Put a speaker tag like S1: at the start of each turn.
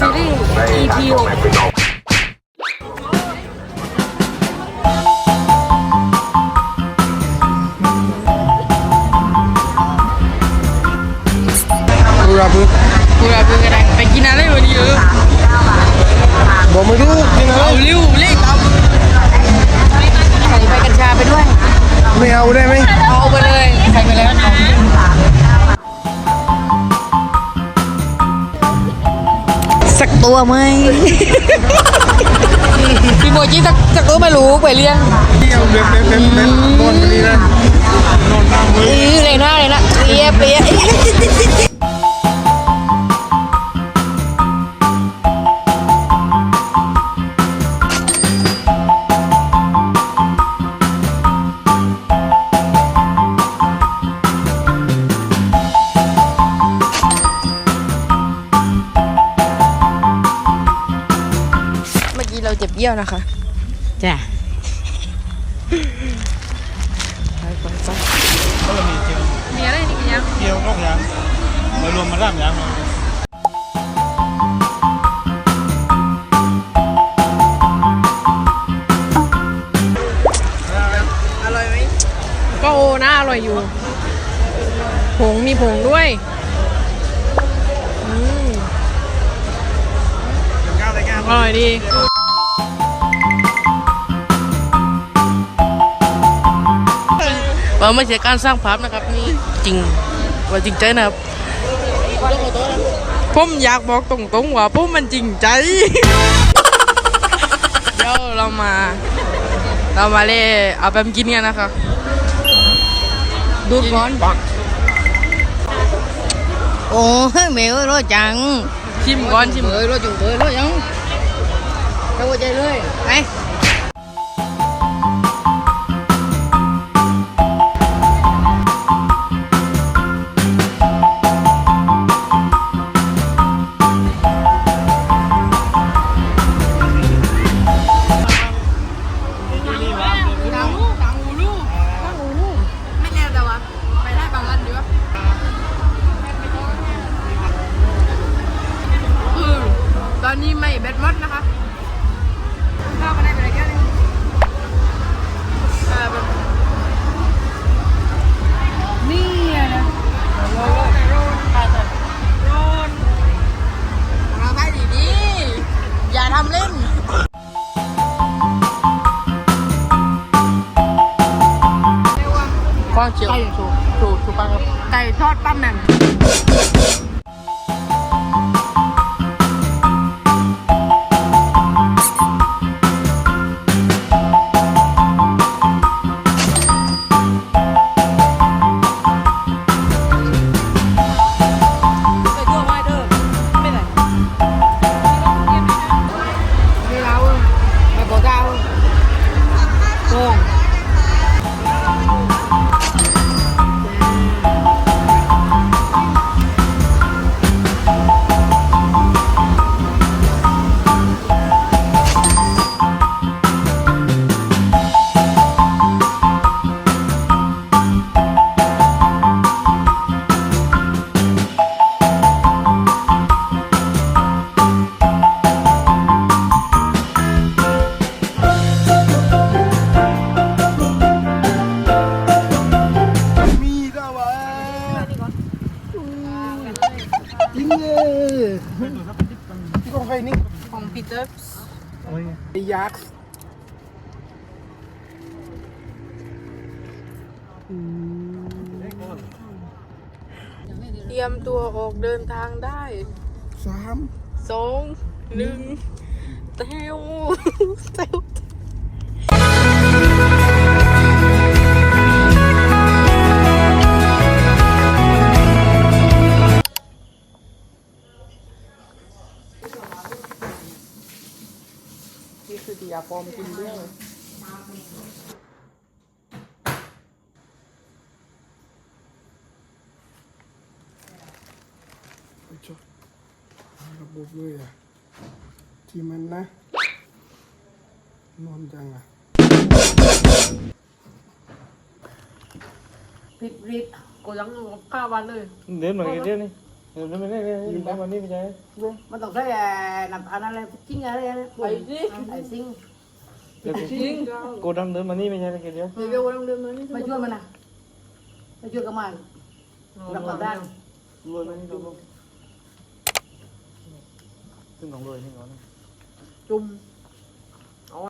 S1: ซีรีส์ EP 6
S2: กูรับมือ
S1: กูรับมือกันได้ไปกินอะไรวันนี้เออ
S2: บอกไม่รู้กินอะไร
S1: เอาเร็วเร่ง สักตัวไหม พี่โมจิสักสักตัวไม่รู้ไปเลี้ยง
S2: ที่เอาเบ็ดเบ็ดเบ็ดเบ็ดนอนไปนี่นะนอนนั่งมือ
S1: อือเลยหน้าเลยนะเปียเปีย เราเจ็บเยี่ยวนะคะ จ้ะไปไปไป
S3: ก็เลยมีเจียว
S1: มีอะไรนี่กันยัง
S3: เจียวก็ยังมารวมมาร่ามยังมา
S1: อร่อยไหมก็โอน่าอร่อยอยู่ ผงมีผงด้วยอืม
S3: ก้าวได้ก้าว
S1: อร่อยดี
S4: ว่าไม่ใช่การสร้างภาพนะครับนี่จริงว่าจริงใจนะครับ
S1: ผมอยากบอกตรงๆว่าผมมันจริงใจ เดี๋ยวเรามา เรามาเล่เอาแปมกินกันนะคะดูดก่อน
S4: โอ้ยแมวร้อยจัง
S1: ชิมก่อนชิม
S4: เอ้ยร้อยจุงเอ้ยร้อยยังเข้าใจเลยไป
S1: อนนี้ไม่แบตหมดนะคะข้าวมาได้ไปเลยแค่นี้นี่นะโรนโรนโรนเราได้ดีดีอย่าทำเล่น
S4: กว้างเชียวถูกถูกถูกปัง
S1: ไก่ทอดปั้มแหม่ม
S2: ของใครนี่
S1: ของปีเตอร์
S2: ไอ้ยักษ์
S1: เตรียมตัวออกเดินทางได้
S2: สาม
S1: สองหนึ่งเต้วเต้ว
S4: นี่คือที่ยาปลอมกินเรื่อง
S2: ไปจดระบบเลยอะ ที่มันนะ นอนจังอะ
S4: รีบรีบกูยังข้าววันเลย
S3: เดินมา เดียวนี่เดี๋ยวไม่ได้ยยืมไปวันนี้ไม่ใช่
S5: มันต้องใช้น้ำอันนั้นเลยจิ้งอะไรนะ
S1: ไอ้สิ
S5: ไอ้ซิง
S3: เดี๋ยวกูดำเดินมานี่ไม่ใช่เดี๋ยว
S1: เดี๋ยววันเดิมนี้
S5: มาช่วยมันนะมาช่วยกับมันรับประทาน
S3: รวยมานี่ดูลูกซึ่งของรวยนี่ก่อน
S1: จุ่ม